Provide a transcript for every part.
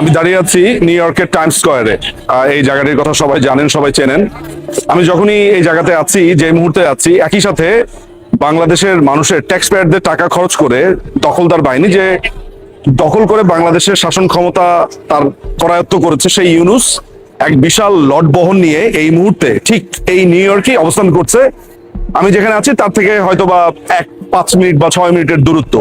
আমি দাঁড়িয়ে আছি নিউ ইয়র্কের টাইমস স্কোয়ারে। এই জায়গাটির কথা সবাই জানেন, সবাই চেনেন। আমি যখনই এই জায়গাতে আছি, যে মুহূর্তে আছি, একই সাথে বাংলাদেশের মানুষের ট্যাক্স পেয়ারদের টাকা খরচ করে দখলদার বাহিনী যে দখল করে বাংলাদেশের শাসন ক্ষমতা তার করায়ত্ত করেছে, সেই ইউনুস এক বিশাল লট বহন নিয়ে এই মুহূর্তে ঠিক এই নিউ ইয়র্কে অবস্থান করছে। আমি যেখানে আছি, তার থেকে হয়তো বা এক পাঁচ মিনিট বা ছয় মিনিটের দূরত্ব।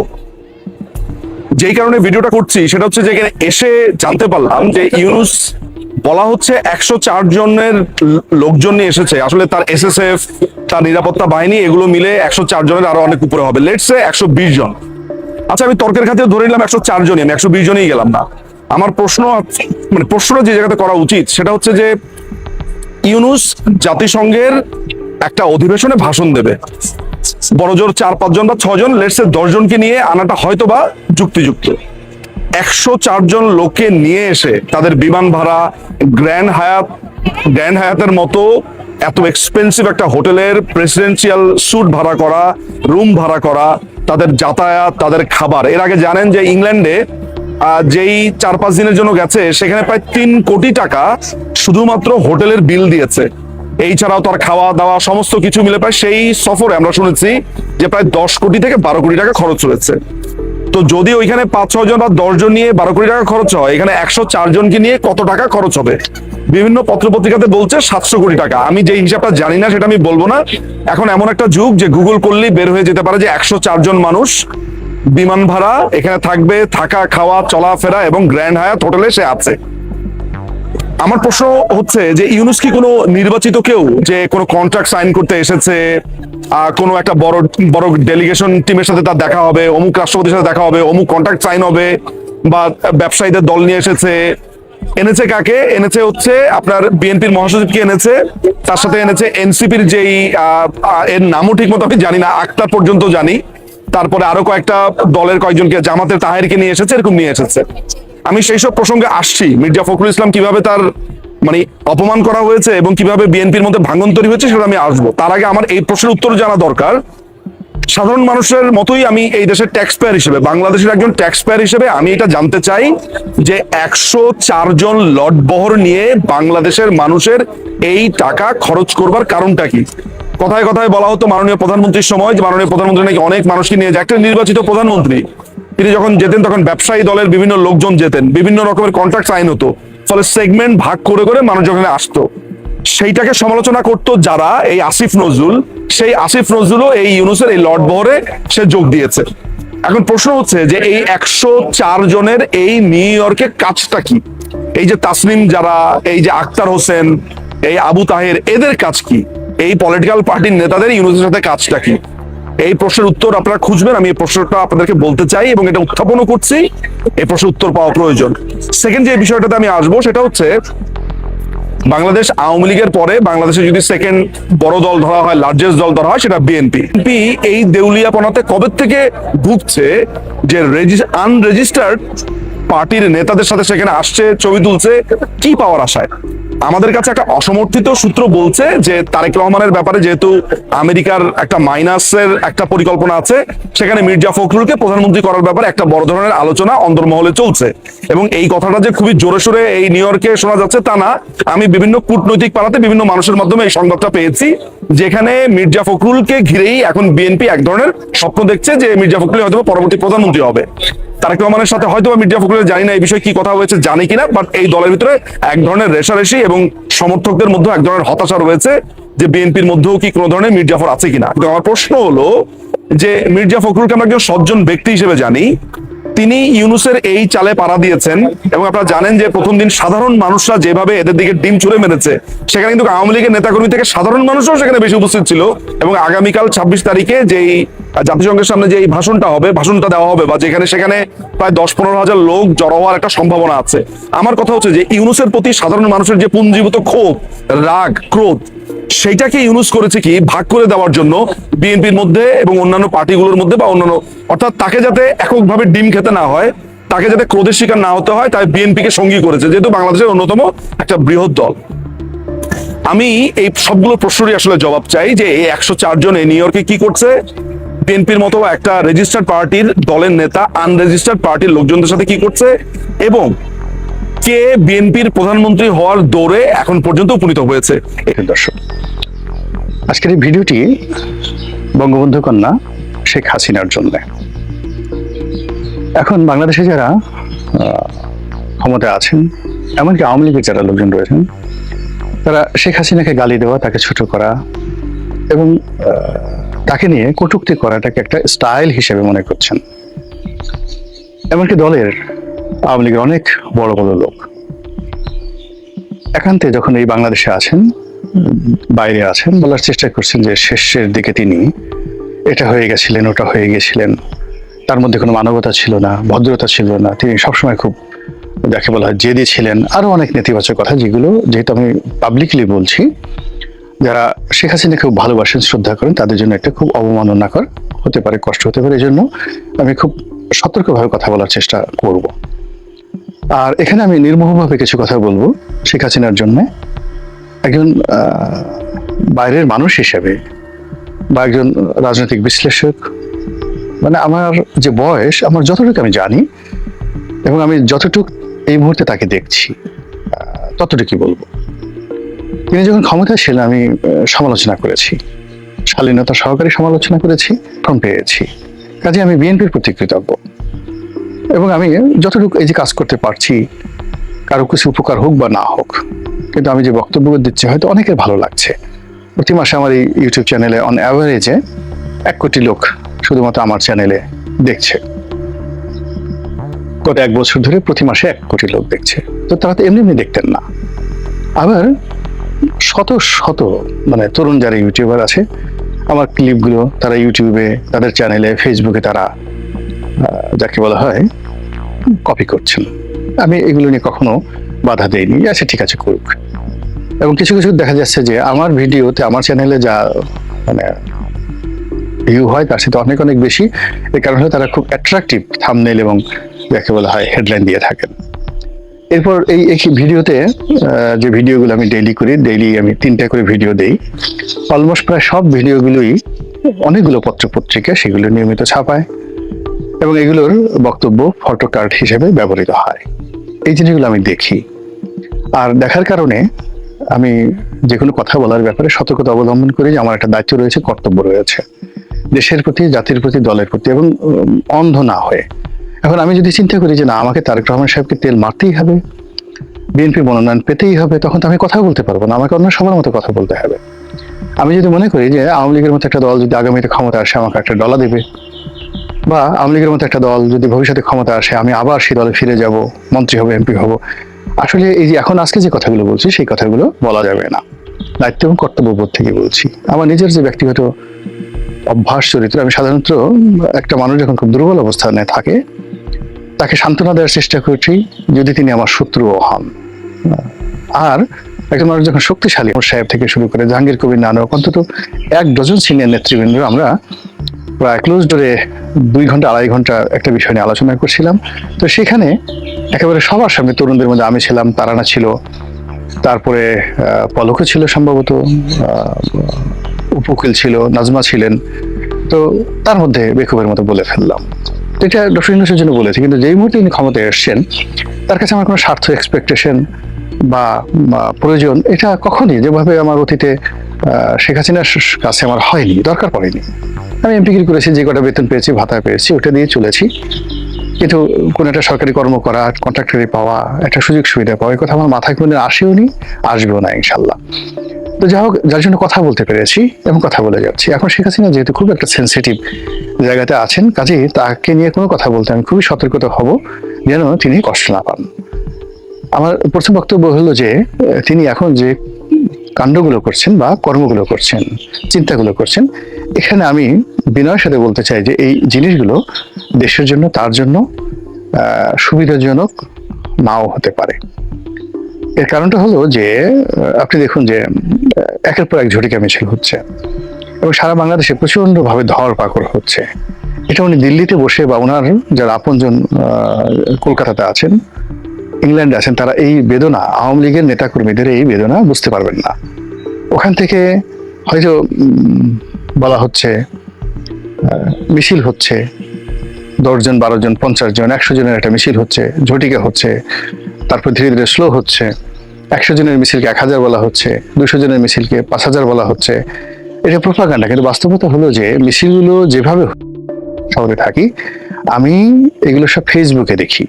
যেই কারণে ভিডিওটা করছি, সেটা হচ্ছে যে এখানে এসে জানতে পারলাম যে ইউনুস বলা হচ্ছে একশো চার জনের লোকজন নিয়ে এসেছে। আসলে তার এসএসএফ তার নিরাপত্তা বাহিনী, এগুলো মিলে একশো চার জনের আরও অনেক উপরে হবে। লেটসে একশো বিশ জন। আচ্ছা আমি তর্কের খাতে ধরে নিলাম একশো চার জনই, আমি একশো বিশ জনই গেলাম না। আমার প্রশ্ন মানে প্রশ্নটা যে জায়গাতে করা উচিত, সেটা হচ্ছে যে ইউনুস জাতিসংঘের একটা অধিবেশনে ভাষণ দেবে। বড় জোর চার পাঁচজন বা ছজন লেটসে দশ জনকে নিয়ে আনাটা হয়তো বা যুক্তিযুক্ত। একশো চারজন লোককে নিয়ে এসে তাদের বিমান ভাড়া, গ্র্যান্ড হায়াত, গ্র্যান্ড হায়াতের মতো এত এক্সপেন্সিভ একটা হোটেলের প্রেসিডেন্সিয়াল স্যুট ভাড়া করা রুম ভাড়া করা, তাদের যাতায়াত, তাদের খাবার। এর আগে জানেন যে ইংল্যান্ডে যেই চার, পাঁচ দিনের জন্য গেছে, সেখানে প্রায় তিন কোটি টাকা শুধুমাত্র হোটেলের বিল দিয়েছে। এই ছাড়াও তার খাওয়া দাওয়া সমস্ত কিছু মিলে প্রায় সেই সফরে আমরা শুনেছি যে প্রায় দশ কোটি থেকে বারো কোটি টাকা খরচ হয়েছে তো যদি ওইখানে পাঁচ, ছয় জন বা দশ জন নিয়ে বারো কোটি টাকা খরচ হয়, এখানে একশো চার জনকে নিয়ে কত টাকা খরচ হবে? বিভিন্ন পত্রপত্রিকাতে বলছে সাতশো কোটি টাকা। আমি যে হিসাবটা জানি না, সেটা আমি বলব না। এখন এমন একটা যুগ যে গুগল করলেই বের হয়ে যেতে পারে যে একশো চার জন মানুষ বিমান ভাড়া এখানে থাকবে, থাকা, খাওয়া, চলাফেরা এবং গ্র্যান্ড হায়াত হোটেলে সে আছে। আমার প্রশ্ন হচ্ছে যে ইউনুস কি কোনো নির্বাচিত কেউ যে কোনো কন্ট্রাক্ট সাইন করতে এসেছে কোনো একটা বড় বড় ডেলিগেশন টিমের সাথে তার দেখা হবে, অমুক রাষ্ট্রপতির সাথে দেখা হবে, অমুক কন্ট্রাক্ট সাইন হবে, বা ব্যবসায়ীদের দল নিয়ে এসেছে, এনেছে কাকে? এনেছে হচ্ছে আপনার বিএনপির মহাসচিবকে এনেছে, তার সাথে এনেছে এনসিপির যেই এর নামও ঠিক মতো আমি জানি না, আক্তার পর্যন্ত জানি, তারপরে আরও কয়েকটা দলের কয়েকজনকে, জামাতের তাহেরকে নিয়ে এসেছে, এরকম নিয়ে এসেছে। আমি সেই সব প্রসঙ্গে আসছি। মির্জা ফখরুল ইসলাম কীভাবে তার মানে অপমান করা হয়েছে এবং কীভাবে বিএনপির মধ্যে ভাঙন তৈরি হয়েছে সেটা আমি আসব। তার আগে আমার এই প্রশ্নের উত্তর জানা দরকার। সাধারণ মানুষের মতোই আমি এই দেশের ট্যাক্স পেয়ার হিসেবে, বাংলাদেশের একজন ট্যাক্স পেয়ার হিসেবে আমি এটা জানতে চাই যে একশো চারজন লট বহর নিয়ে বাংলাদেশের মানুষের এই টাকা খরচ করবার কারণটা কি? কথায় কথায় বলা হতো মাননীয় প্রধানমন্ত্রীর সময় যে মাননীয় প্রধানমন্ত্রী নাকি অনেক মানুষকে নিয়ে যায় একটা নির্বাচিত প্রধানমন্ত্রী। তিনি যখন যেতেন, তখন ব্যবসায়ী দলের বিভিন্ন লোকজন যেতেন। বিভিন্ন রকমের কন্ট্রাক্ট সাইন হতো। ফলে সেগমেন্ট ভাগ করে করে মানুষ যখন আসতো। সেইটাকে সমালোচনা করতো যারা, এই আসিফ নজরুল। সেই আসিফ নজরুলও এই ইউনুসের এই লর্ড বহরে সে যোগ দিয়েছে। এখন প্রশ্ন হচ্ছে যে, এই একশো চার জনের এই নিউ ইয়র্কে কাজটা কি? এই যে তাসনিম যারা, এই যে আক্তার হোসেন, এই আবু তাহের, এদের কাজ কি? এই পলিটিক্যাল পার্টির নেতাদের, ইউনুসের সাথে কাজটা কি? এই প্রশ্নের উত্তর আপনারা খুঁজবেন, আমি এই প্রশ্নটা আপনাদেরকে বলতে চাই এবং এটা উত্থাপনও করছি। এই প্রশ্নের উত্তর পাওয়া প্রয়োজন। সেকেন্ড যে বিষয়টাতে আমি আসব, সেটা হচ্ছে বাংলাদেশ আওয়ামী লীগের পরে বাংলাদেশে যদি সেকেন্ড বড় দল ধরা হয় লার্জেস্ট দল ধরা হয়, সেটা বিএনপি বিএনপি এই দেউলিয়াপনাতে কবে থেকে ভুগছে যে আনরেজিস্টার্ড পার্টির নেতাদের সাথে সেখানে আসছে, ছবি তুলছে, কি পাওয়ার আশায়? আমাদের কাছে একটা অসমর্থিত সূত্র বলছে যে তারেক রহমানের ব্যাপারে যেহেতু আমেরিকার একটা মাইনাসের একটা পরিকল্পনা আছে, সেখানে মির্জা ফখরুলকে প্রধানমন্ত্রী করার ব্যাপারে একটা বড় ধরনের আলোচনা অন্দরমহলে চলছে। এবং এই কথাটা যে খুবই জোরে সোরে এই নিউ ইয়র্কে শোনা যাচ্ছে তা না। আমি বিভিন্ন কূটনৈতিক পাড়াতে বিভিন্ন মানুষের মাধ্যমে এই সংবাদটা পেয়েছি, যেখানে মির্জা ফখরুলকে ঘিরেই এখন বিএনপি এক ধরনের স্বপ্ন দেখছে যে মির্জা ফখরুল হয়তো পরবর্তী প্রধানমন্ত্রী হবে। তারেক রহমানের সাথে হয়তো মির্জা ফখরুলের জানি না এই বিষয়ে কি কথা হয়েছে, জানি কিনা বাট এই দলের ভিতরে এক ধরনের রেশারেশি এবং সমর্থকদের মধ্যে এক ধরনের হতাশা রয়েছে যে বিএনপির মধ্যেও কি কোনো ধরনের মির্জাফর আছে কিনা। আমার প্রশ্ন হলো যে মির্জা ফখরুলকে আমরা একজন সজ্জন ব্যক্তি হিসেবে জানি তিনি ইউনুসের এই চালে পাড়া দিয়েছেন এবং আপনারা জানেন যে প্রথম দিন সাধারণ মানুষরা যেভাবে এদের দিকে ডিম ছুড়ে মেরেছে, সেখানে কিন্তু আওয়ামী লীগের নেতাকর্মী থেকে সাধারণ মানুষও সেখানে বেশি উপস্থিত ছিল এবং আগামীকাল ছাব্বিশ তারিখে যেই জাতিসংঘের সামনে যে এই ভাষণটা হবে, ভাষণটা দেওয়া হবে বা যেখানে সেখানে প্রায় দশ পনেরো হাজার লোক জড়ো হওয়ার একটা সম্ভাবনা আছে। আমার কথা হচ্ছে যে ইউনুসের প্রতি সাধারণ মানুষের যে পুঞ্জীভূত ক্ষোভ, রাগ, ক্রোধ সেইটাকে ইউনুস করেছে কি? ভাগ করে দেওয়ার জন্য বিএনপির মধ্যে এবং অন্যান্য পার্টিগুলোর মধ্যে বা অন্যান্য, অর্থাৎ তাকে যাতে এককভাবে ডিম খেতে না হয়, তাকে যাতে ক্রোধের শিকার না হতে হয়, তাই বিএনপিকে সঙ্গী করেছে, যেহেতু বাংলাদেশের অন্যতম একটা বৃহৎ দল। আমি এই সবগুলো প্রশ্নেরই আসলে জবাব চাই যে এই একশো চার জন এই নিউ ইয়র্কে কি করছে? বিএনপির মতো একটা রেজিস্টার্ড পার্টির দলের নেতা আনরেজিস্টার্ড পার্টির লোকজনদের সাথে কি করছে? এবং কে বিএনপির প্রধানমন্ত্রী হওয়ার দৌড়ে এখন পর্যন্ত উপনীত হয়েছে? দর্শক, আজকের এই ভিডিওটি বঙ্গবন্ধু কন্যা শেখ হাসিনার জন্য। এখন বাংলাদেশে যারা ক্ষমতায় আছেন, এমনকি আওয়ামী লীগের যারা লোকজন রয়েছেন, তারা শেখ হাসিনাকে গালি দেওয়া, তাকে ছোট করা এবং তাকে নিয়ে কটূক্তি করাটাকে একটা স্টাইল হিসেবে মনে করছেন। এমনকি দলের আওয়ামী লীগের অনেক বড় বড় লোক। একান্তে যখন এই বাংলাদেশে আছেন, বাইরে আছেন বলার চেষ্টা করছেন যে শেষের দিকে তিনি, এটা হয়ে গেছিলেন, ওটা হয়ে গেছিলেন, তার মধ্যে কোনো মানবতা ছিল না, ভদ্রতা ছিল না। তিনি সবসময় খুব যাকে বলা হয় জেদি ছিলেন। আরও অনেক নেতিবাচক কথা যেগুলো, যেহেতু আমি পাবলিকলি বলছি, যারা শেখ হাসিনা খুব ভালোবাসেন, শ্রদ্ধা করেন, তাদের জন্য একটা খুব অবমাননাকর হতে পারে, কষ্ট হতে পারে। এই জন্য আমি খুব সতর্কভাবে কথা বলার চেষ্টা করব। আর এখানে আমি নির্মোহভাবে কিছু কথা বলব শেখ হাসিনার জন্য। একজন বাইরের মানুষ হিসেবে বা একজন রাজনৈতিক বিশ্লেষক। মানে আমার যে বয়স, আমার যতটুকু আমি জানি এবং আমি যতটুকু এই মুহূর্তে তাকে দেখছি ততটুকুই বলব। তিনি যখন ক্ষমতায় ছিলেন, আমি সমালোচনা করেছি। শালীনতা সহকারী সমালোচনা করেছি, ফোন পেয়েছি। কাজে আমি বিএনপির প্রতি কৃতজ্ঞ। এবং আমি যতটুকু এই যে কাজ করতে পারছি, কারও কিছু উপকার হোক বা না হোক, কিন্তু আমি যে বক্তব্য দিচ্ছি হয়তো অনেকের ভালো লাগছে। প্রতি মাসে আমার এই ইউটিউব চ্যানেলে অন অ্যাভারেজে এক কোটি লোক শুধুমাত্র আমার চ্যানেলে দেখছে। গত এক বছর ধরে প্রতি মাসে এক কোটি লোক দেখছে। তো তারা তো এমনি এমনি দেখতেন না। আবার শত শত মানে তরুণ যারা ইউটিউবার আছে, আমার ক্লিপগুলো তারা ইউটিউবে তাদের চ্যানেলে ফেসবুকে তারা যাকে বলা হয় কপি করছেন আমি এগুলো নিয়ে কখনো বাধা দেইনি। আচ্ছা ঠিক আছে, করুক। এবং কিছু কিছু দেখা যাচ্ছে যে আমার ভিডিওতে, আমার চ্যানেলে যা মানে ভিউ হয়, তার সাথে অনেক অনেক বেশি। এই কারণে তারা খুব অ্যাট্রাকটিভ থামনেল এবং যাকে বলা হয় হেডলাইন দিয়ে থাকেন। এরপর এই এই ভিডিওতে যে ভিডিওগুলো আমি ডেইলি করি ডেইলি আমি তিনটা করে ভিডিও দেই। অলমোস্ট প্রায় সব ভিডিওগুলোই অনেকগুলো পত্র পত্রিকা সেগুলো নিয়মিত ছাপায়। এবং এগুলোর বক্তব্য ফটো কার্ড হিসেবে ব্যবহৃত হয়। এই জিনিসগুলো আমি দেখি। আর দেখার কারণে আমি যে কোনো কথা বলার ব্যাপারে সতর্কতা অবলম্বন করি যে আমার একটা দায়িত্ব রয়েছে, কর্তব্য রয়েছে। দেশের প্রতি, জাতির প্রতি, দলের প্রতি এবং অন্ধ না হয়ে। এখন আমি যদি চিন্তা করি যে না, আমাকে তারেক রহমান সাহেবকে তেল মারতেই হবে, বিএনপি মনোনয়ন পেতেই হবে, তখন তো আমি কথা বলতে পারব না, আমাকে অন্য সবার মতো কথা বলতে হবে। আমি যদি মনে করি যে আওয়ামী লীগের মতো একটা দল যদি আগামীতে ক্ষমতা আসে, আমাকে একটা ডলা দেবে বা আওয়ামী লীগের মতো একটা দল যদি ভবিষ্যতে ক্ষমতা আসে, আমি আবার সেই দলে ফিরে যাব, মন্ত্রী হব, এমপি হব। আসলে এই যে এখন আজকে যে কথাগুলো বলছি, সেই কথাগুলো বলা যাবে না। দায়িত্ব এবং কর্তব্য কর্তব্যবোধ থেকে বলছি। আমার নিজের যে ব্যক্তিগত অভ্যাস, চরিত্র, আমি সাধারণত একটা মানুষ যখন খুব দুর্বল অবস্থানে থাকে, তাকে সান্ত্বনা দেওয়ার চেষ্টা করছি যদি তিনি আমার শত্রুও হন। আর একজন মানুষ যখন শক্তিশালী, সাহেব থেকে শুরু করে জাহাঙ্গীর কবির নানক, অন্তত এক ডজন সিনিয়র নেতৃবৃন্দ আমরা প্রায় ক্লোজ ডোরে দুই ঘণ্টা, আড়াই ঘণ্টা একটা বিষয় নিয়ে আলোচনা করছিলাম। তো সেখানে একেবারে সবার সামনে তরুণদের মধ্যে আমি ছিলাম, তারানা ছিল, তারপরে পলকও ছিল সম্ভবত উপকূল ছিল, নাজমা ছিলেন। তো তার মধ্যে বেকুবের মতো বলে ফেললাম। তো এটা ডক্টর ইউনুসের জন্য বলেছি, কিন্তু যেই মুহূর্তে তিনি ক্ষমতায় এসছেন, তার কাছে আমার কোনো স্বার্থ এক্সপেকটেশন বা বা প্রয়োজন, এটা কখনই যেভাবে আমার অতীতে শেখ হাসিনার কাছে আমার হয়নি, দরকার পড়েনি। আমি এমপিগিরি করেছি? যে কটা বেতন পেয়েছি, ভাতা পেয়েছি, ওটা দিয়ে চলেছি। কিন্তু কোন একটা সরকারি কর্ম করা কন্ট্রাক্টরি পাওয়া, একটা সুযোগ সুবিধা পাওয়া, এই কথা আমার মাথায় কোনো আসেও নি, আসবেও না, ইনশাল্লাহ। তো যাই হোক, যার জন্য কথা বলতে পেরেছি এবং কথা বলে যাচ্ছি। এখন শেখ হাসিনা যেহেতু খুব একটা সেন্সিটিভ জায়গাতে আছেন কাজেই তাকে নিয়ে কোনো কথা বলতে আমি খুবই সতর্কতা হব, যেন তিনি কষ্ট না পান। আমার প্রথম বক্তব্য হলো যে, তিনি এখন যে কাণ্ডগুলো করছেন বা কর্মগুলো করছেন, চিন্তাগুলো করছেন, এখানে আমি বিনয়ের সাথে বলতে চাই যে এই জিনিসগুলো দেশের জন্য, তার জন্য সুবিধাজনক নাও হতে পারে। এর কারণটা হলো যে আপনি দেখুন যে একের পর এক ঝটিকা মিছিল হচ্ছে এবং সারা বাংলাদেশে প্রচণ্ড ভাবে ধর পাকড় হচ্ছে। এটা উনি দিল্লিতে বসে বা ওনার যারা আপনজন কলকাতাতে আছেন ইংল্যান্ডে আছেন, তারা এই বেদনা আওয়ামী লীগের নেতাকর্মীদের এই বেদনা বুঝতে পারবেন না। ওখান থেকে হয়তো বলা হচ্ছে মিছিল হচ্ছে, দশজন বারো জন পঞ্চাশ জন একশো জনের একটা মিছিল হচ্ছে, ঝটিকা হচ্ছে, তারপর ধীরে ধীরে স্লো হচ্ছে একশো জনের মিছিলকে এক হাজার বলা হচ্ছে দুশো জনের মিছিলকে পাঁচ হাজার বলা হচ্ছে। এটা প্রোপাগান্ডা কিন্তু বাস্তবতা হলো যে মিছিলগুলো যেভাবে শহরে থাকি, আমি এগুলো সব ফেসবুকে দেখি।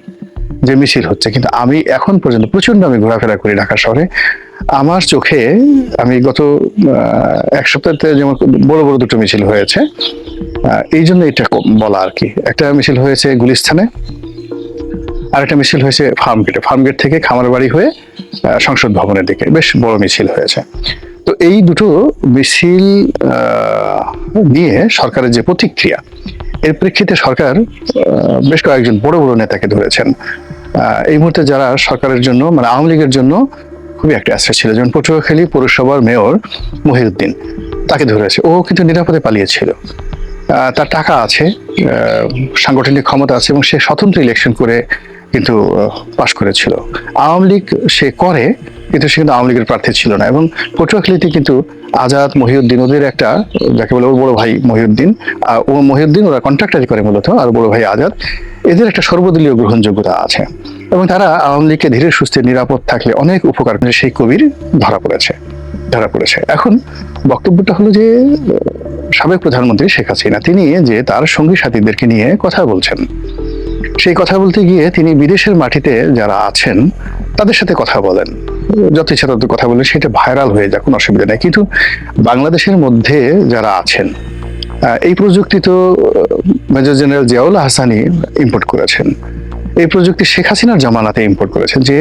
যে মিছিল হচ্ছে। কিন্তু আমি এখন পর্যন্ত প্রচণ্ড আমি ঘোরাফেরা করি ঢাকা শহরে। আমার চোখে আমি গত এক সপ্তাহতে যেমন বড় বড় দুটো মিছিল হয়েছে এই জন্য এটা বলা আর কি। একটা মিছিল হয়েছে গুলিস্থানে আর একটা মিছিল হয়েছে ফার্ম গেটে ফার্ম গেট থেকে খামারবাড়ি হয়ে সংসদ ভবনের দিকে। বেশ বড় মিছিল হয়েছে। তো এই দুটো মিছিল নিয়ে সরকারের যে প্রতিক্রিয়া এর প্রেক্ষিতে সরকার বেশ কয়েকজন বড় বড় নেতাকে ধরেছেন। এই মুহূর্তে যারা সরকারের জন্য মানে আওয়ামী লীগের জন্য খুবই একটা আশ্রয় ছিল, যেমন পটুয়াখালী পৌরসভার মেয়র মহিউদ্দিন তাকে ধরেছে। ও কিন্তু নিরাপদে পালিয়েছিল। তার টাকা আছে সাংগঠনিক ক্ষমতা আছে এবং সে স্বতন্ত্র ইলেকশন করে কিন্তু পাশ করেছিল। আওয়ামী লীগ সে করে কিন্তু সে কিন্তু আওয়ামী লীগের প্রার্থী ছিল না। এবং পটুয়াখালীতে কিন্তু আজাদ মহিউদ্দিন ওদের একটা, যাকে বলে ওর বড় ভাই মহিউদ্দিন ও মহিউদ্দিন ওরা কন্ট্রাক্টারি করে মূলত, আর বড় ভাই আজাদ। এদের একটা সর্বদলীয় গ্রহণযোগ্যতা আছে। এবং তারা আওয়ামী লীগকে ধীরে সুস্থে নিরাপদ থাকলে অনেক উপকার সেই কবির ধরা পড়েছে ধরা পড়েছে। এখন বক্তব্যটা হলো যে, সাবেক প্রধানমন্ত্রী শেখ হাসিনা, তিনি যে তার সঙ্গী সাথীদেরকে নিয়ে কথা বলছেন, সেই কথা বলতে গিয়ে তিনি বিদেশের মাটিতে যারা আছেন, তাদের সাথে কথা বলেন। যত ইচ্ছা তত কথা বলে, সেটা ভাইরাল হয়ে যায়, কোনো অসুবিধা নেই। কিন্তু বাংলাদেশের মধ্যে যারা আছেন এই প্রযুক্তি তো major general Ziaul Hasani import করেছেন। এই প্রযুক্তি শেখ হাসিনার জামানাতে ইম্পোর্ট করেছেন যে,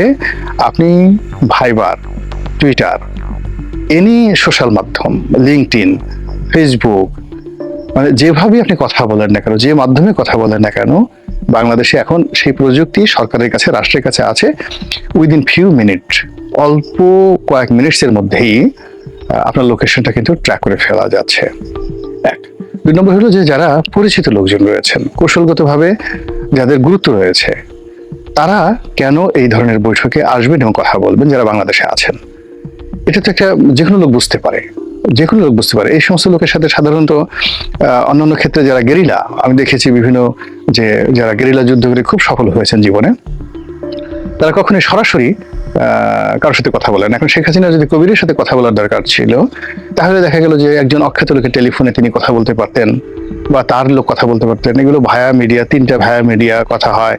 আপনি ভাইবার টুইটার এনি সোশ্যাল মাধ্যম লিঙ্কড ইন ফেসবুক মানে যেভাবে আপনি কথা বলেন না কেন, যে মাধ্যমে কথা বলেন না কেন বাংলাদেশে এখন সেই প্রযুক্তি সরকারের কাছে, রাষ্ট্রের কাছে আছে উইদিন ফিউ মিনিট অল্প কয়েক মিনিটসের মধ্যেই আপনার লোকেশনটা কিন্তু ট্র্যাক করে ফেলা যাচ্ছে। এক। দুই নম্বর হলো যে যারা পরিচিত লোকজন রয়েছেন, কৌশলগতভাবে যাদের গুরুত্ব রয়েছে, তারা কেন এই ধরনের বৈঠকে আসবেন এবং কথা বলবেন যারা বাংলাদেশে আছেন? এটা তো একটা যে কোনো লোক বুঝতে পারে। যে কোনো লোক বুঝতে পারে। এই সমস্ত লোকের সাথে সাধারণত অন্যান্য ক্ষেত্রে যারা গেরিলা, আমি দেখেছি বিভিন্ন যে যারা গেরিলা যুদ্ধ করে খুব সফল হয়েছেন জীবনে, তারা কখনোই সরাসরি কারোর সাথে কথা বলেন এখন শেখ হাসিনা যদি কবিরের সাথে কথা বলার দরকার ছিল, তাহলে দেখা গেল যে একজন অখ্যাত লোকের টেলিফোনে তিনি কথা বলতে পারতেন বা তার লোক কথা বলতে পারতেন। এগুলো ভায়া মিডিয়া, তিনটা ভায়া মিডিয়া কথা হয়।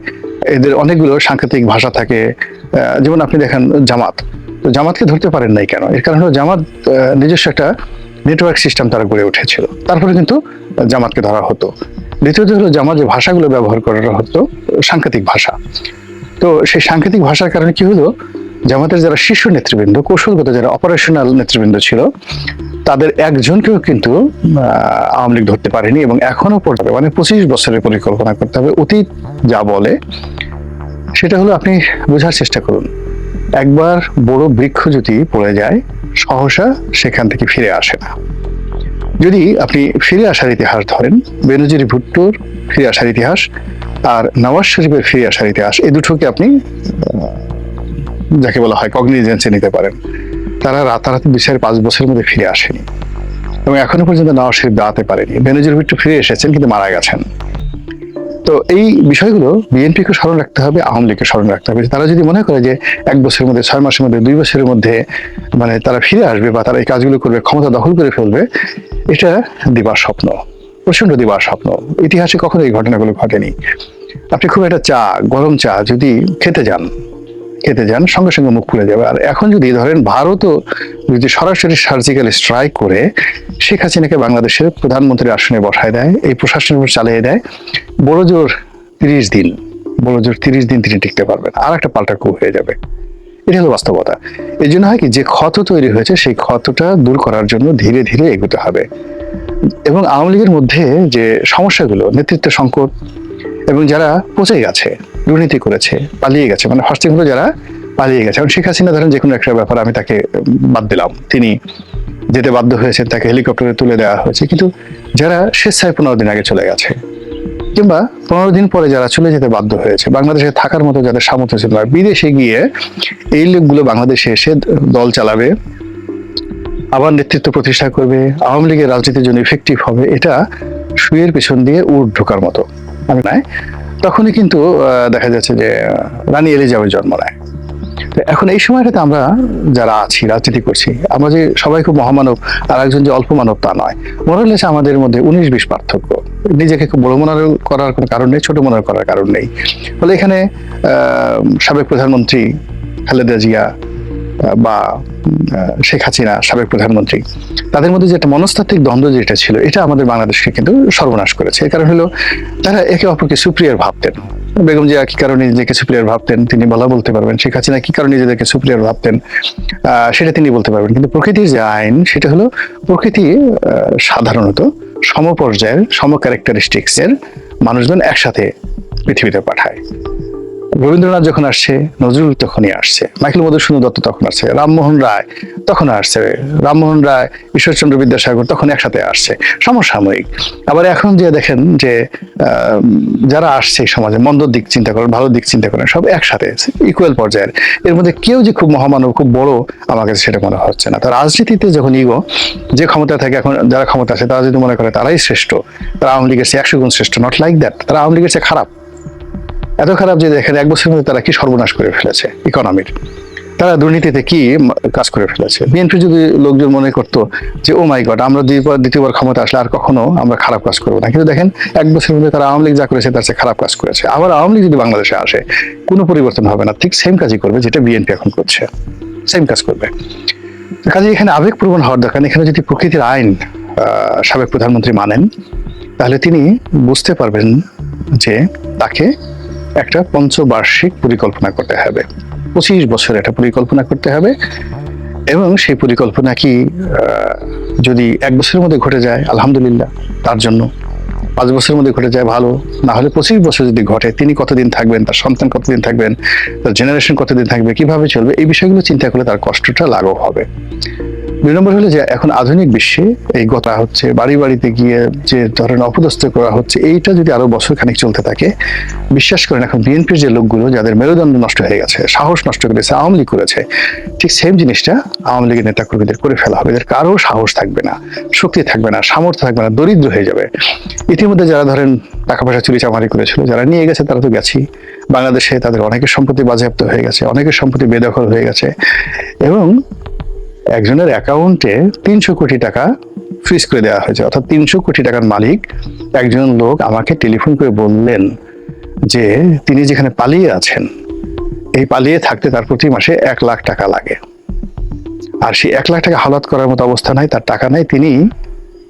এদের অনেকগুলো সাংকেতিক ভাষা থাকে। যেমন আপনি দেখেন জামাত। তো জামাতকে ধরতে পারেন নাই কেন? এর কারণ হলো জামাত নিজস্ব একটা নেটওয়ার্ক সিস্টেম তারা গড়ে উঠেছিল। তারপরে কিন্তু জামাতকে ধরা হতো। দ্বিতীয়ত হলো জামাত যে ভাষাগুলো ব্যবহার করা হতো, সাংকেতিক ভাষা। তো সেই সাংকেতিক ভাষার কারণে কি হলো? জামাতের যারা শীর্ষ নেতৃবৃন্দ, কৌশলগত যারা অপারেশনাল নেতৃবৃন্দ ছিল, তাদের একজনকেও কিন্তু আওয়ামী লীগ ধরতে পারেনি এবং এখনও পর্যন্ত মানে পঁচিশ বছরের পরিকল্পনা করতে হবে। অতীত যা বলে সেটা হলো আপনি বোঝার চেষ্টা করুন। একবার বড় বৃক্ষ যদি পড়ে যায়, সহসা সেখান থেকে ফিরে আসে না। যদি আপনি ফিরে আসার ইতিহাস ধরেন, বেনজির ভুট্টোর ফিরে আসার ইতিহাস, আর নওয়াজ শরীফের ফিরে আসার ইতিহাস এই দুটোকে আপনি, যাকে বলা হয় কগনিজেন্সে নিতে পারেন। তারা রাতারাতি বিচারে পাঁচ বছরের মধ্যে ফিরে আসেনি। এবং এখনও পর্যন্ত নওয়াজ শরীফ দাঁড়াতে পারেনি। বেনজির ভুট্টো ফিরে এসেছেন, কিন্তু মারা গেছেন। তো এই বিষয়গুলো বিএনপিকে স্মরণ রাখতে হবে, আওয়ামী লীগকে স্মরণ রাখতে হবে। তারা যদি মনে করে যে এক বছরের মধ্যে, ছয় মাসের মধ্যে, দুই বছরের মধ্যে মানে তারা ফিরে আসবে বা তারা এই কাজগুলো করবে, ক্ষমতা দখল করে ফেলবে, এটা দিবার স্বপ্ন, প্রচণ্ড দিবার স্বপ্ন। ইতিহাসে কখনো এই ঘটনাগুলো ঘটেনি। আপনি খুব একটা চা, গরম চা যদি খেতে যান খেতে যান, সঙ্গে সঙ্গে মুখ খুলে যাবে। আর এখন যদি ধরেন ভারতও যদি সরাসরি সার্জিক্যাল স্ট্রাইক করে, শেখ হাসিনাকে বাংলাদেশের প্রধানমন্ত্রীর আসনে বসায় দেয়, এই প্রশাসনের উপর চালিয়ে দেয় বড় জোর তিরিশ দিন বড় জোর তিরিশ দিন তিনি টিকতে পারবেন আর একটা পাল্টা কু হয়ে যাবে। এটা হলো বাস্তবতা। এই জন্য হয় কি, যে ক্ষত তৈরি হয়েছে, সেই ক্ষতটা দূর করার জন্য ধীরে ধীরে এগোতে হবে। এবং আওয়ামী লীগের মধ্যে যে সমস্যাগুলো, নেতৃত্ব সংকট, এবং যারা পচে গেছে দুর্নীতি করেছে, পালিয়ে গেছে মানে হস্টিংগুলো যারা পালিয়ে গেছে। এখন শেখ হাসিনা ধরেন যে কোনো একটা ব্যাপার আমি তাকে বাদ দিলাম। তিনি যেতে বাধ্য হয়েছেন, তাকে হেলিকপ্টারে তুলে দেওয়া হয়েছে। কিন্তু যারা স্বেচ্ছায় পনেরো দিন আগে চলে গেছে, কিংবা পনেরো দিন পরে যারা চলে যেতে বাধ্য হয়েছে, বাংলাদেশে থাকার মতো যাদের সামর্থ্য ছিল না বিদেশে গিয়ে এই লোকগুলো বাংলাদেশে এসে দল চালাবে, আবার নেতৃত্ব প্রতিষ্ঠা করবে, আওয়ামী লীগের রাজনীতির জন্য ইফেক্টিভ হবে, এটা শুয়ের পেছন দিয়ে উঠ ঢোকার মতো। আমি নয় তখনই কিন্তু দেখা যাচ্ছে যে, রানী এলিজাবেথ জন্ম নেয়। তো এখন এই সময়টাতে আমরা যারা আছি, রাজনীতি করছি, আমরা যে সবাই খুব মহামানব, আর একজন যে অল্প মানব তা নয়। মোরালেস আমাদের মধ্যে উনিশ বিশ পার্থক্য। নিজেকে খুব বড় মনে করার কোনো কারণ নেই, ছোট মনে করার কারণ নেই। ফলে এখানে সাবেক প্রধানমন্ত্রী খালেদা জিয়া বা শেখ হাসিনা, সাবেক প্রধানমন্ত্রী, তাদের মধ্যে যে একটা মনস্তাত্ত্বিক দ্বন্দ্ব যেটা ছিল, এটা আমাদের বাংলাদেশকে কিন্তু সর্বনাশ করেছে। এর কারণ হলো, তারা একে অপরকে সুপ্রিয়ার ভাবতেন। বেগম জিয়া কি কারণে নিজেকে সুপ্রিয়ার ভাবতেন, তিনি বলা বলতে পারবেন। শেখ হাসিনা কি কারণে নিজেদেরকে সুপ্রিয়ার ভাবতেন সেটা তিনি বলতে পারবেন। কিন্তু প্রকৃতির যে আইন, সেটা হলো প্রকৃতি সাধারণত সমপর্যায়ের সম ক্যারেক্টারিস্টিক্স এর মানুষজন একসাথে পৃথিবীতে পাঠায়। রবীন্দ্রনাথ যখন আসছে নজরুল তখনই আসছে, মাইকেল মধুসূদন দত্ত তখন আসছে, রামমোহন রায় তখন আসছে, রামমোহন রায়, ঈশ্বরচন্দ্র বিদ্যাসাগর তখন একসাথে আসছে, সমসাময়িক। আবার এখন যে দেখেন যে যারা আসছে সমাজে মন্দ দিক চিন্তা করেন, ভালো দিক চিন্তা করেন, সব একসাথে ইকুয়াল পর্যায়ের। এর মধ্যে কেউ যে খুব মহামানব, খুব বড়, আমার কাছে সেটা মনে হচ্ছে না। তার রাজনীতিতে যখন ইগো যে ক্ষমতা থাকে এখন, যারা ক্ষমতা আছে, তারা যদি মনে করে তারাই শ্রেষ্ঠ, তারা আওয়ামী লীগের চেয়ে একশো গুণ শ্রেষ্ঠ নট লাইক দ্যাট তারা আওয়ামী লীগের চেয়ে খারাপ। এত খারাপ যে দেখেন এক বছরের মধ্যে তারা কি সর্বনাশ করে ফেলেছে ইকোনমির তারা দুর্নীতিতে কি কাজ করে ফেলেছে? বিএনপি যদি লোকজন মনে করতো যে ও মাই গড আমরা দ্বিতীয়বার দ্বিতীয়বার ক্ষমতা আসলে আর কখনো আমরা খারাপ কাজ করব না। কিন্তু দেখেন, এক বছরের মধ্যে তারা আওয়ামী লীগ যা করেছে তার চেয়ে খারাপ কাজ করেছে। আবার আওয়ামী লীগ যদি বাংলাদেশে আসে, কোনো পরিবর্তন হবে না। ঠিক সেম কাজই করবে যেটা বিএনপি এখন করছে। সেম কাজ করবে। কাজে এখানে আবেগপ্রবণ হওয়ার দরকার। এখানে যদি প্রকৃতির আইন সাবেক প্রধানমন্ত্রী মানেন, তাহলে তিনি বুঝতে পারবেন যে তাকে একটা পঞ্চবার্ষিক পরিকল্পনা করতে হবে। পঁচিশ বছর একটা পরিকল্পনা করতে হবে এবং সেই পরিকল্পনা কি যদি এক বছরের মধ্যে ঘটে যায়, আলহামদুলিল্লাহ, তার জন্য। পাঁচ বছরের মধ্যে ঘটে যায়, ভালো। না হলে পঁচিশ বছর যদি ঘটে, তিনি কতদিন থাকবেন, তার সন্তান কতদিন থাকবেন, তার জেনারেশন কতদিন থাকবে, কীভাবে চলবে, এই বিষয়গুলো চিন্তা করলে তার কষ্টটা লাঘব হবে। দুই নম্বর হলো যে এখন আধুনিক বিশ্বে এই গতা হচ্ছে, বাড়ি বাড়িতে গিয়ে যে ধরনের অপদস্থ করা হচ্ছে, এইটা যদি আরও বছর খানিক চলতে থাকে, বিশ্বাস করেন এখন বিএনপির যে লোকগুলো যাদের মেরুদণ্ড নষ্ট হয়ে গেছে, সাহস নষ্ট করেছে, আওয়ামী লীগ করেছে, ঠিক সেম জিনিসটা আওয়ামী লীগের নেতাকর্মীদের করে ফেলা হবে। এদের কারও সাহস থাকবে না, শক্তি থাকবে না, সামর্থ্য থাকবে না, দরিদ্র হয়ে যাবে। ইতিমধ্যে যারা ধরেন টাকা পয়সা চুরি চামারি করেছিল, যারা নিয়ে গেছে তারা তো গেছি। বাংলাদেশে তাদের অনেকের সম্পত্তি বাজেয়াপ্ত হয়ে গেছে, অনেকের সম্পত্তি বেদখল হয়ে গেছে এবং একজনের অ্যাকাউন্টে তিনশো কোটি টাকা ফ্রিজ করে দেওয়া হয়েছে। অর্থাৎ তিনশো কোটি টাকার মালিক একজন লোক আমাকে টেলিফোন করে বললেন যে, তিনি যেখানে পালিয়ে আছেন, এই পালিয়ে থাকতে তার প্রতি মাসে এক লাখ টাকা লাগে। আর সেই এক লাখ টাকা হালাত করার মতো অবস্থা নাই, তার টাকা নাই। তিনি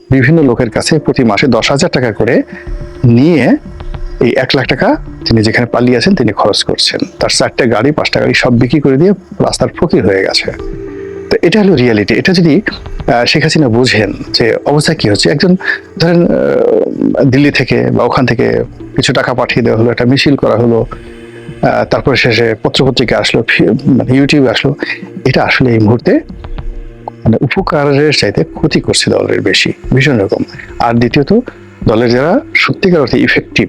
বিভিন্ন লোকের কাছে প্রতি মাসে দশ হাজার টাকা করে নিয়ে এই এক লাখ টাকা তিনি যেখানে পালিয়ে আছেন, তিনি খরচ করছেন। তার চারটে গাড়ি, পাঁচটা গাড়ি সব বিক্রি করে দিয়ে রাস্তার ফকির হয়ে গেছে। তো এটা হলো রিয়ালিটি এটা যদি শেখ হাসিনা বুঝেন যে অবস্থা কি হচ্ছে, একজন ধরেন দিল্লি থেকে বা ওখান থেকে কিছু টাকা পাঠিয়ে দেওয়া হলো, একটা মিছিল করা হলো তারপরে শেষে পত্রপত্রিকা আসলো মানে ইউটিউবে আসলো, এটা আসলে এই মুহূর্তে মানে উপকারের চাইতে ক্ষতি করছে দলের বেশি, ভীষণ রকম। আর দ্বিতীয়ত, দলের যারা সত্যিকার অর্থে ইফেক্টিভ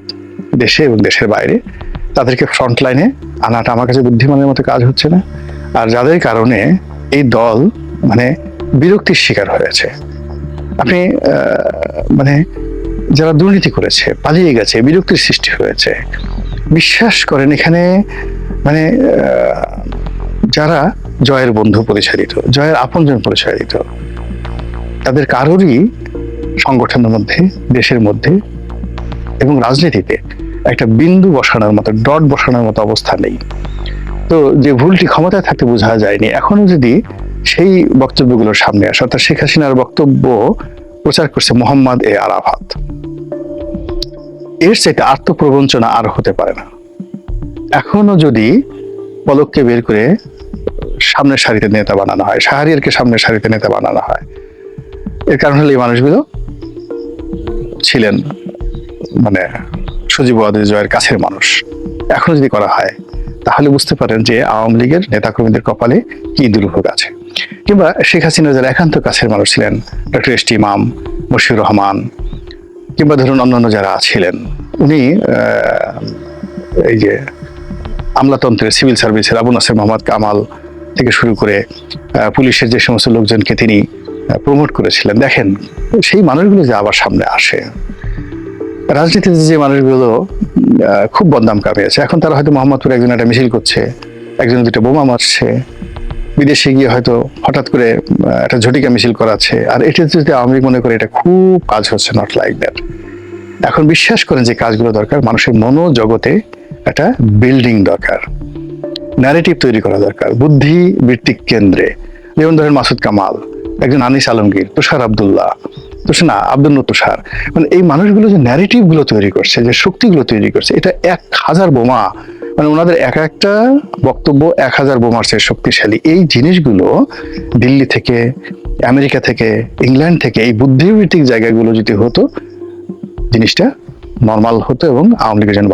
দেশে এবং দেশের বাইরে, তাদেরকে ফ্রন্ট লাইনে আনাটা আমার কাছে বুদ্ধিমানের মতো কাজ হচ্ছে না। আর যাদের কারণে এই দল মানে বিরক্তির শিকার হয়েছে আপনি মানে যারা দুর্নীতি করেছে, পালিয়ে গেছে, বিরক্তির সৃষ্টি হয়েছে, বিশ্বাস করেন এখানে মানে যারা জয়ের বন্ধু পরিচয় দিত জয়ের আপনজন পরিচয় দিত তাদের কারোরই সংগঠনের মধ্যে, দেশের মধ্যে এবং রাজনীতিতে একটা বিন্দু বসানোর মতো, ডট বসানোর মতো অবস্থা নেই। তো যে ভুলটি ক্ষমতায় থাকতে বোঝা যায়নি, এখনও যদি সেই বক্তব্যগুলোর সামনে আসে, অর্থাৎ শেখ হাসিনার বক্তব্য প্রচার করছে মোহাম্মদ এ আরাফাত। এর চাইতে আত্মপ্রবঞ্চনা আর হতে পারে না। এখনও যদি পলককে বের করে সামনের সারিতে নেতা বানানো হয়, শাহরিয়ারকে সামনের সারিতে নেতা বানানো হয়, এর কারণ হলো এই মানুষগুলো ছিলেন মানে সজীব জয়ের কাছের মানুষ। এখনও যদি করা হয় তাহলে বুঝতে পারেন যে আওয়ামী লীগের নেতাকর্মীদের কপালে কি দুর্ভোগ আছে। কিংবা শেখ হাসিনা যারা একান্ত কাছের মানুষ ছিলেন ডক্টর এস টি ইমাম মুশিউর রহমান কিংবা ধরুন অন্যান্য যারা ছিলেন, উনি এই যে আমলাতন্ত্রের সিভিল সার্ভিসের আবু নাসের মোহাম্মদ কামাল থেকে শুরু করে পুলিশের যে সমস্ত লোকজনকে তিনি প্রমোট করেছিলেন, দেখেন, সেই মানুষগুলো যে আবার সামনে আসে রাজনীতিতে যে মানুষগুলো খুব বদনাম কামিয়েছে এখন তারা হয়তো মোহাম্মদপুরে একজন একটা মিছিল করছে, একজন দুটো বোমা মারছে, বিদেশে গিয়ে হয়তো হঠাৎ করে একটা ঝটিকা মিছিল করাচ্ছে। আর এটা যদি লীগ মনে করে, এটা খুব কাজ হচ্ছে নট লাইক দ্যাট এখন বিশ্বাস করেন যে কাজগুলো দরকার, মানুষের মনোজগতে একটা বিল্ডিং দরকার ন্যারেটিভ তৈরি করা দরকার বুদ্ধি ভিত্তিক কেন্দ্রে। যেমন ধরেন মাসুদ কামাল, একজন আনিস আলমগীর, তুষার আবদুল্লাহ তুষার আব্দুল তুষার মানে এই মানুষগুলো যে ন্যারেটিভগুলো তৈরি করছে, যে শক্তিগুলো তৈরি করছে, এটা এক হাজার বোমা। মানে ওনাদের এক একটা বক্তব্য এক হাজার বোমার চেয়ে শক্তিশালী। এই জিনিসগুলো দিল্লি থেকে, আমেরিকা থেকে, ইংল্যান্ড থেকে, এই বুদ্ধিভিত্তিক জায়গাগুলো যদি হতো, জিনিসটা নর্মাল হতো এবং আওয়ামী লীগের জন্য